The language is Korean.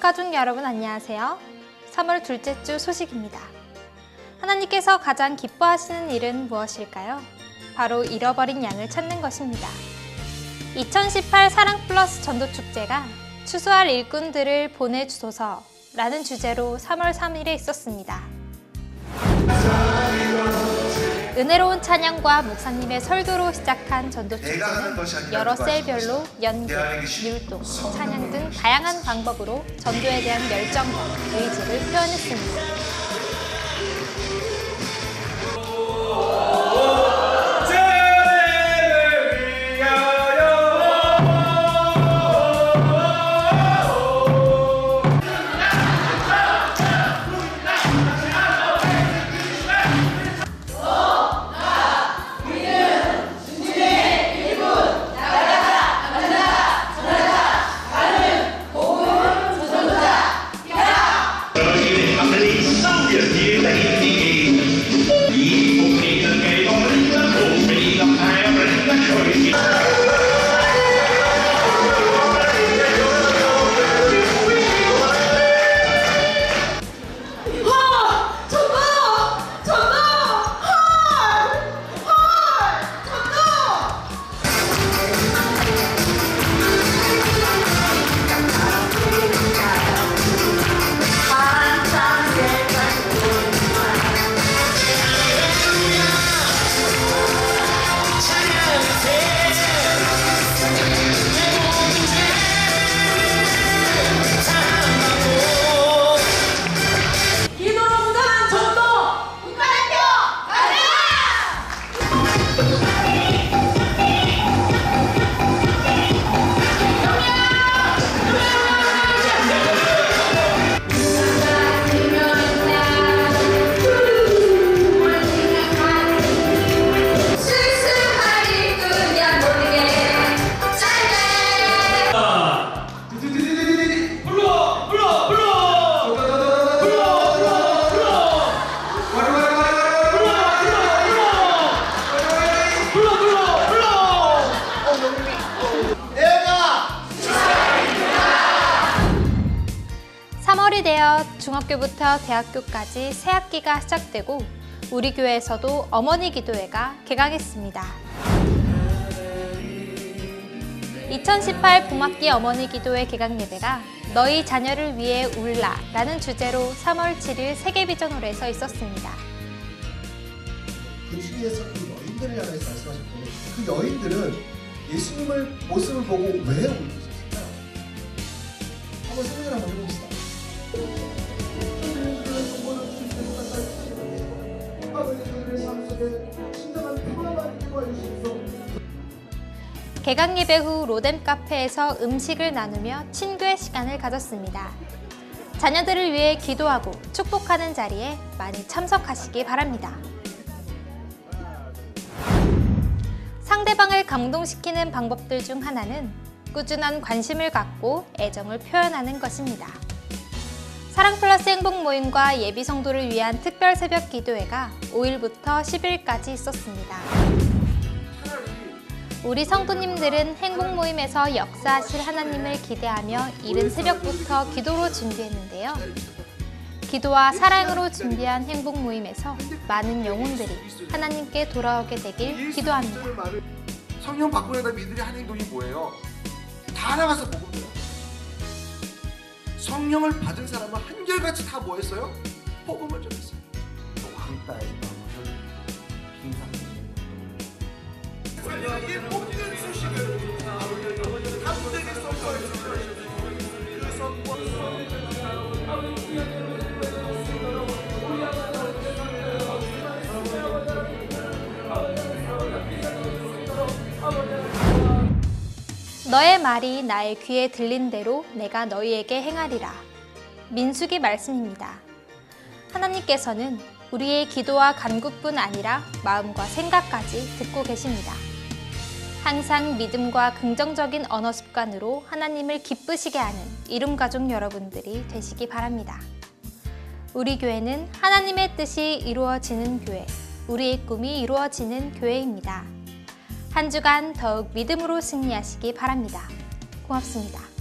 가족 여러분 안녕하세요. 3월 둘째 주 소식입니다. 하나님께서 가장 기뻐하시는 일은 무엇일까요? 바로 잃어버린 양을 찾는 것입니다. 2018 사랑 플러스 전도 축제가 추수할 일꾼들을 보내주소서 라는 주제로 3월 3일에 있었습니다. 은혜로운 찬양과 목사님의 설교로 시작한 전도 축제는 여러 셀별로 연극, 율동, 찬양 등 다양한 방법으로 전도에 대한 열정과 의지를 표현했습니다. 3월이 되어 중학교부터 대학교까지 새 학기가 시작되고 우리 교회에서도 어머니 기도회가 개강했습니다. 2018 봄학기 어머니 기도회 개강 예배가 너희 자녀를 위해 울라 라는 주제로 3월 7일 세계비전 홀에서 있었습니다. 그 중에서 그 여인들을 향해서 말씀하셨고 그 여인들은 예수님을 모습을 보고 왜 울고 있었을까요? 한번 생각을 한번 해봅시다. 개강 예배 후 로뎀 카페에서 음식을 나누며 친교의 시간을 가졌습니다. 자녀들을 위해 기도하고 축복하는 자리에 많이 참석하시기 바랍니다. 상대방을 감동시키는 방법들 중 하나는 꾸준한 관심을 갖고 애정을 표현하는 것입니다. 사랑 플러스 행복 모임과 예비 성도를 위한 특별 새벽 기도회가 5일부터 10일까지 있었습니다. 우리 성도님들은 행복 모임에서 역사하실 하나님을 기대하며 이른 새벽부터 기도로 준비했는데요. 기도와 사랑으로 준비한 행복 모임에서 많은 영혼들이 하나님께 돌아오게 되길 기도합니다. 성령 나다 믿으리 하는 행동이 뭐예요? 다 나가서 복음돼요. 성령을 받은 사람은 한결같이 다 뭐했어요? 너의 말이 나의 귀에 들린 대로 내가 너희에게 행하리라. 민수기 말씀입니다. 하나님께서는 우리의 기도와 간구뿐 아니라 마음과 생각까지 듣고 계십니다. 항상 믿음과 긍정적인 언어 습관으로 하나님을 기쁘시게 하는 이룸 가족 여러분들이 되시기 바랍니다. 우리 교회는 하나님의 뜻이 이루어지는 교회, 우리의 꿈이 이루어지는 교회입니다. 한 주간 더욱 믿음으로 승리하시기 바랍니다. 고맙습니다.